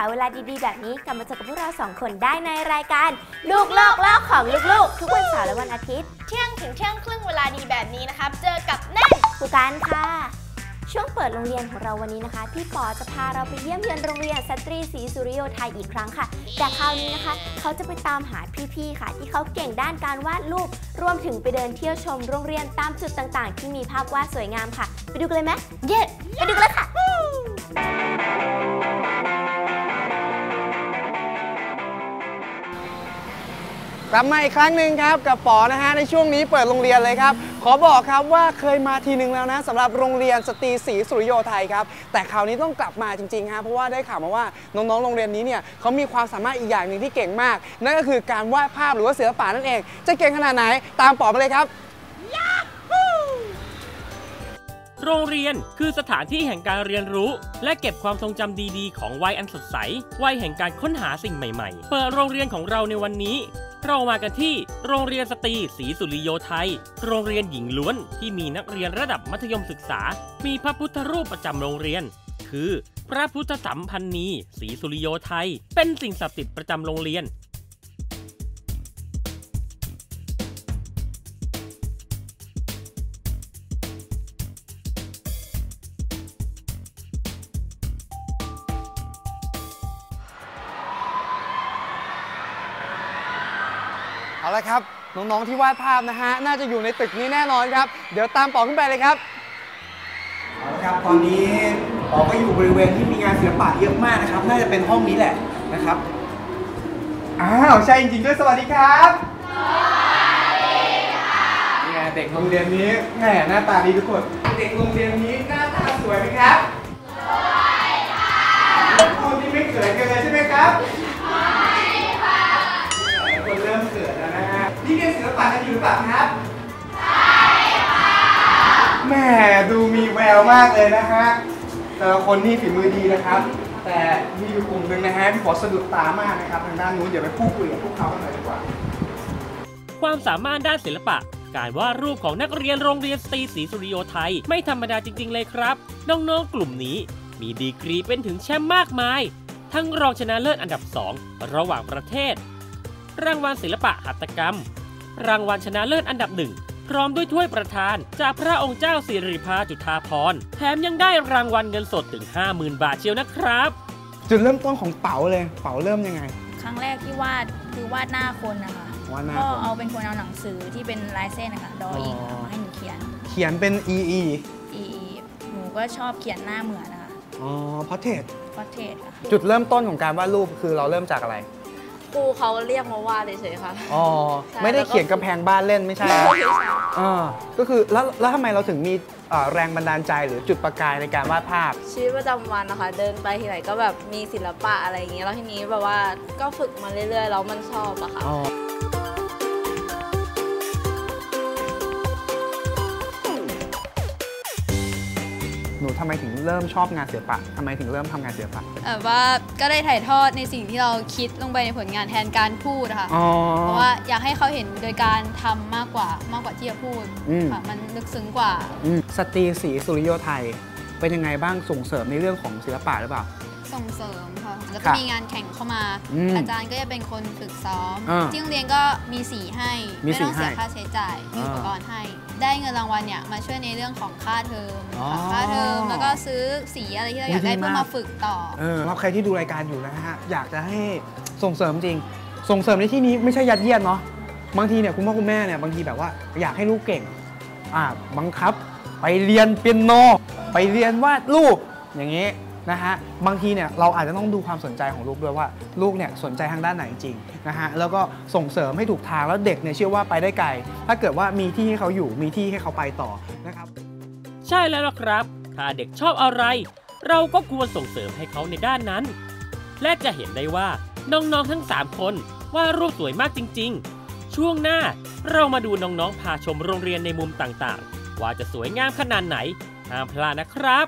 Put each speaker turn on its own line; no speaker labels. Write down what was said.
า
ร์เวลาดีๆ แบบนี้กลับมาเจอกับพวกเราสองคนได้ในรายการ ลูกโลกเล่าของลูกๆ ทุกวันเสาร์และวันอาทิตย์
เที่ยงถึงเที่ยงครึ่งเวลาดีแบบนี้นะครับเจอกับแน่น
ครูการค่ะ ช่วงเปิดโรงเรียนของเราวันนี้นะคะ พี่ปอจะพาเราไปเยี่ยมเยือนโรงเรียนสตรีศรีสุริโยไทยอีกครั้งค่ะ แต่คราวนี้นะคะ เขาจะไปตามหาพี่ๆค่ะ ที่เขาเก่งด้านการวาดรูป รวมถึงไปเดินเที่ยวชมโรงเรียนตามจุดต่างๆ ที่มีภาพวาดสวยงามค่ะ ไปดูกันเลยไหมเย้ไปดูกันเลยค่ะ
กลับมาอีกครั้งหนึ่งครับกับป๋อนะฮะในช่วงนี้เปิดโรงเรียนเลยครับ ขอบอกครับว่าเคยมาทีหนึ่งแล้วนะสำหรับโรงเรียนสตรีศรีสุริโยไทยครับแต่คราวนี้ต้องกลับมาจริงๆฮะเพราะว่าได้ข่าวมาว่าน้องๆโรงเรียนนี้เนี่ยเขามีความสามารถอีกอย่างหนึ่งที่เก่งมาก นั่นก็คือการวาดภาพหรือว่าศิลปะนั่นเอง จะเก่งขนาดไหนตามป๋อมาเลยครับ
โรงเรียนคือสถานที่แห่งการเรียนรู้ และเก็บความทรงจำดีๆ ของวัยอันสดใส วัยแห่งการค้นหาสิ่งใหม่ๆ เปิดโรงเรียนของเราในวันนี้ เรามากันที่โรงเรียนสตรีศรีสุริโยไทย โรงเรียนหญิงล้วนที่มีนักเรียนระดับมัธยมศึกษา มีพระพุทธรูปประจำโรงเรียน คือพระพุทธสัมพันนีศรีสุริโยไทย เป็นสิ่งศักดิ์สิทธิ์ประจำโรงเรียน
เอาละครับ น้องๆที่วาดภาพนะฮะ น่าจะอยู่ในตึกนี้แน่นอนครับ เดี๋ยวตามป๋อขึ้นไปเลยครับ เอาละครับ ตอนนี้ป๋อก็อยู่บริเวณที่มีงานศิลปะเยอะมากนะครับ น่าจะเป็นห้องนี้แหละนะครับ อ้าวใช่จริงๆด้วย สวัสดีครับสวัสดีค่ะนี่ไงเด็กโรงเรียนนี้แหมหน้าตาดีทุกคน เด็กโรงเรียนนี้หน้าตาสวยไหมครับสวยค่ะคุณนี่ไม่เขินกันเลยใช่ไหมครับ นี่เรียนศิลปะกันอยู่หรือเปล่าครับใช่ค่ะแหมดูมีแววมากเลยนะฮะแต่ละคนนี่ฝีมือดีนะครับ แต่มีอยู่กลุ่มหนึ่งนะฮะที่ขอสะดุดตามากนะครับทางด้านนู้นเดี๋ยวไปพูดคุยกับพวกเขากันหน่อยดีกว่า
ความสามารถด้านศิลปะการวาดรูปของนักเรียนโรงเรียนสตรีศรีสุริโยไทย ไม่ธรรมดาจริง ๆ เลยครับ น้องๆ กลุ่มนี้ มีดีกรีเป็นถึงแชมป์มากมาย ทั้งรองชนะเลิศอันดับ 2 ระหว่างประเทศ รางวัลศิลปะหัตถกรรม รางวัลชนะเลิศอันดับหนึ่งพร้อมด้วยถ้วยประธาน จากพระองค์เจ้าสิริพาจุฑาภรณ์แถมยังได้รางวัลเงินสดถึง 50,000 บาทเชียวนะครับ
จุดเริ่มต้นของเป๋าเลยเป๋าเริ่มยังไง
ครั้งแรกที่วาดคือวาดหน้าคนนะคะ
วาดหน้า
ก็
คน
เอาเป็นคนเอาหนังสือที่เป็นลายเส้นนะคะดออิง
อ๋อ
มาให้หนูเขียน
เขียนเป็น EE
อีหนูก็ชอบเขียนหน้าเหมือนนะคะ
อ๋อพอเทส
พอเทสค่ะ
จุดเริ่มต้นของการวาดรูปคือเราเริ่มจากอะไร
ครูเขาเรียกมาวาดเฉยๆค่ะ
อ๋อ
ใช่
ไม่ได้
แล้วก็
เขียนกำแพงบ้านเล่นไม่ใช่นะอ่าก็คือแล้วแล้วทำไมเราถึงมีเอ่อแรงบันดาลใจหรือจุดประกายในการวาดภาพ
ชีวิตประจำวันนะคะ เดินไปที่ไหนก็แบบมีศิลปะอะไรอย่างเงี้ยแล้วทีนี้แบบว่าก็ฝึกมาเรื่อยๆ แล้วมันชอบอะค่ะ
นูทำไมถึงเริ่มชอบงานศิลปะทำไมถึงเริ่มทำงานศิลปะ
แบบว่าก็ได้ถ่ายทอดในสิ่งที่เราคิดลงไปในผลงานแทนการพูดอะค่ะ
อ๋อ
เพราะว่าอยากให้เขาเห็นโดยการทำมากกว่ามากกว่าที่จะพูด
อืม
ค่ะมันลึกซึ้งกว่า
อืมสตรีศรีสุริโยไทยเป็นยังไงบ้างส่งเสริมในเรื่องของศิลปะหรือเปล่า
ส่งเสริมค่ะแล้ว
ค
ก็
รับ
มีงานแข่งเข้ามา
อืม
อาจารย์ก็จะเป็นคนฝึกซ้อม
อ่า
ที่โรงเรียนก็มีสีให้
มี
ไม่
สี
ต้องเสีย
ให้
ค่าใช้จ่าย มี
อ่า
อุปกรณ์ให้ ได้เงินรางวัลเนี่ยมาช่วยในเรื่องของค่าเทอม
อ๋อ
ค่ะค่าเทอมแล้วก็ซื้อสีอะไรที่เราอยากได้
ดีมาก
เพื่อมาฝึกต่อ
เออเราใครที่ดูรายการอยู่นะฮะ อยากจะให้ส่งเสริมจริง ส่งเสริมในที่นี้ไม่ใช่ยัดเยียดเนาะบางทีเนี่ยคุณพ่อคุณแม่เนี่ยบางทีแบบว่าอยากให้ลูกเก่ง อ่าบังคับ ไปเรียนเปียโนไปเรียนวาดรูปอย่างนี้ นะฮะบางทีเนี่ยเราอาจจะต้องดูความสนใจของลูกด้วยว่าลูกเนี่ยสนใจทางด้านไหนจริงนะฮะแล้วก็ส่งเสริมให้ถูกทางแล้วเด็กเนี่ยเชื่อว่าไปได้ไกล ถ้าเกิดว่ามีที่ให้เขาอยู่มีที่ให้เขาไปต่อนะครับ
ใช่แล้วล่ะครับ ถ้าเด็กชอบอะไร เราก็ควรส่งเสริมให้เขาในด้านนั้น และจะเห็นได้ว่าน้องๆทั้ง 3 คนว่ารูปสวยมากจริง ๆ ช่วงหน้าเรามาดูน้องๆพาชมโรงเรียนในมุมต่างๆ ว่าจะสวยงามขนาดไหนห้ามพลาดนะครับ